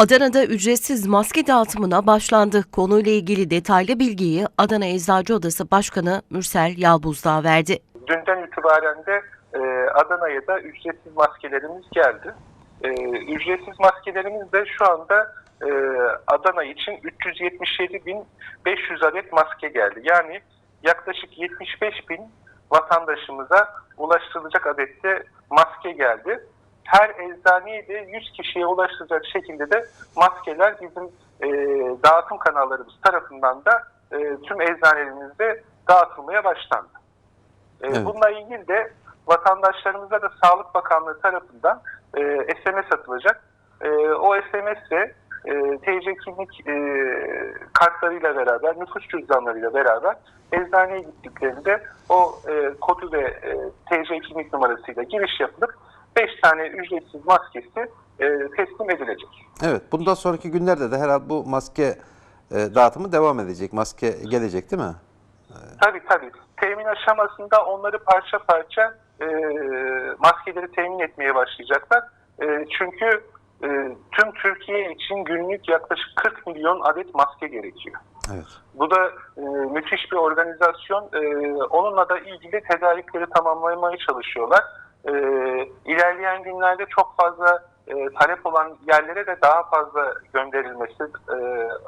Adana'da ücretsiz maske dağıtımına başlandı. Konuyla ilgili detaylı bilgiyi Adana Eczacı Odası Başkanı Mürsel Yalbuzdağ verdi. Dünden itibaren de e, Adana'ya da ücretsiz maskelerimiz geldi. E, ücretsiz maskelerimiz de şu anda e, Adana için 377.500 adet maske geldi. Yani yaklaşık 75 bin vatandaşımıza ulaştırılacak adette maske geldi. Her eczaneye de 100 kişiye ulaştıracak şekilde de maskeler bizim e, dağıtım kanallarımız tarafından da e, tüm eczanelerimizde dağıtılmaya başlandı. E, Evet. Bununla ilgili de vatandaşlarımıza da Sağlık Bakanlığı tarafından e, SMS atılacak. E, o SMS ile e, TC kimlik e, kartlarıyla beraber, nüfus cüzdanlarıyla beraber eczaneye gittiklerinde o e, kodu ve e, TC kimlik numarasıyla giriş yapılıp 5 tane ücretsiz maskesi e, teslim edilecek. Evet, bundan sonraki günlerde de herhalde bu maske e, dağıtımı devam edecek. Maske gelecek değil mi? Tabii tabii. Temin aşamasında onları parça parça e, maskeleri temin etmeye başlayacaklar. E, çünkü e, tüm Türkiye için günlük yaklaşık 40 milyon adet maske gerekiyor. Evet. Bu da e, müthiş bir organizasyon. E, onunla da ilgili tedarikleri tamamlamaya çalışıyorlar. E, ilerleyen günlerde çok fazla e, talep olan yerlere de daha fazla gönderilmesi, e,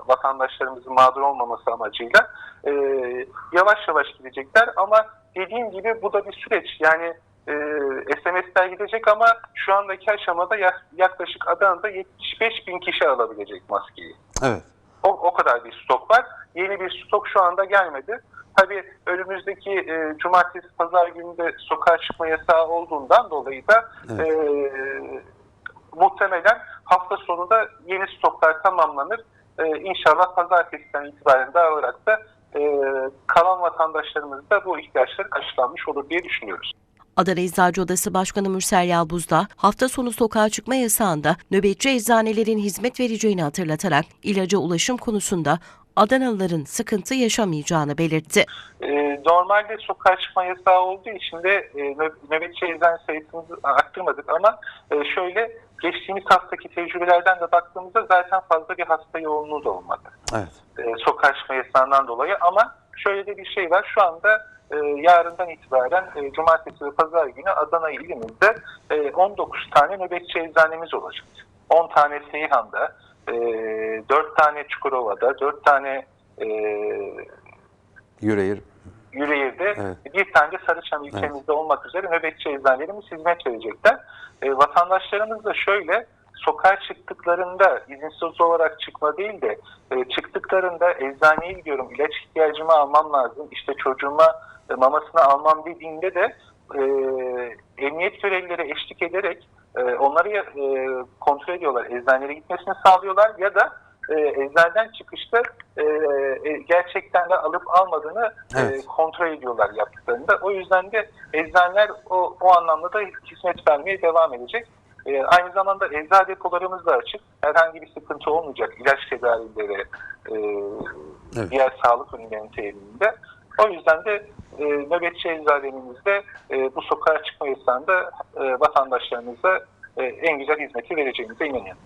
vatandaşlarımızın mağdur olmaması amacıyla e, yavaş yavaş gidecekler. Ama dediğim gibi bu da bir süreç. Yani e, SMS'ler gidecek ama şu andaki aşamada yak- yaklaşık Adana'da 75 bin kişi alabilecek maskeyi. Evet. O, o kadar bir stok var. Yeni bir stok şu anda gelmedi. Tabii önümüzdeki e, cumartesi, pazar günü de sokağa çıkma yasağı olduğundan dolayı da Evet. e, muhtemelen hafta sonu da yeni stoklar tamamlanır. E, inşallah pazartesiden itibaren dağılarak da e, kalan vatandaşlarımız da bu ihtiyaçları karşılanmış olur diye düşünüyoruz. Adana Eczacı Odası Başkanı Mürsel Yalbuzdağ, hafta sonu sokağa çıkma yasağında nöbetçi eczanelerin hizmet vereceğini hatırlatarak ilaca ulaşım konusunda Adanalıların sıkıntı yaşamayacağını belirtti. E, normalde sokağa çıkma yasağı olduğu için de e, nö- nöbetçi eczane sayısını arttırmadık ama e, şöyle geçtiğimiz haftaki tecrübelerden de baktığımızda zaten fazla bir hasta yoğunluğu da olmadı. Evet. e, sokağa çıkma yasağından dolayı ama şöyle de bir şey var. Şu anda e, yarından itibaren e, cumartesi ve pazar günü Adana ilimizde e, 19 tane nöbetçi eczanemiz olacak. 10 tane Seyhan'da, e, 4 tane Çukurova'da, 4 tane e, Yüreğir. Yüreğir'de, Evet. bir tane de Sarıçam ilçemizde olmak üzere nöbetçi eczanelerimiz hizmet verecekler. E, vatandaşlarımız da şöyle sokağa çıktıklarında izinsiz olarak çıkma değil de e, çıktıklarında eczaneye gidiyorum ilaç ihtiyacımı almam lazım işte çocuğuma e, mamasını almam dediğinde de e, emniyet görevlileri eşlik ederek e, onları e, kontrol ediyorlar eczanelere gitmesini sağlıyorlar ya da e, eczaneden çıkışta e, e, gerçekten de alıp almadığını e, Evet. kontrol ediyorlar yaptıklarında. O yüzden de eczaneler o, o anlamda da hizmet vermeye devam edecek. E, aynı zamanda eczacı depolarımız da açık. Herhangi bir sıkıntı olmayacak ilaç tedarikleri, e, Evet. diğer sağlık ürünlerinin temininde. O yüzden de e, nöbetçi eczanemizde e, bu sokağa çıkma yasağında e, vatandaşlarımıza e, en güzel hizmeti vereceğimize inanıyorum.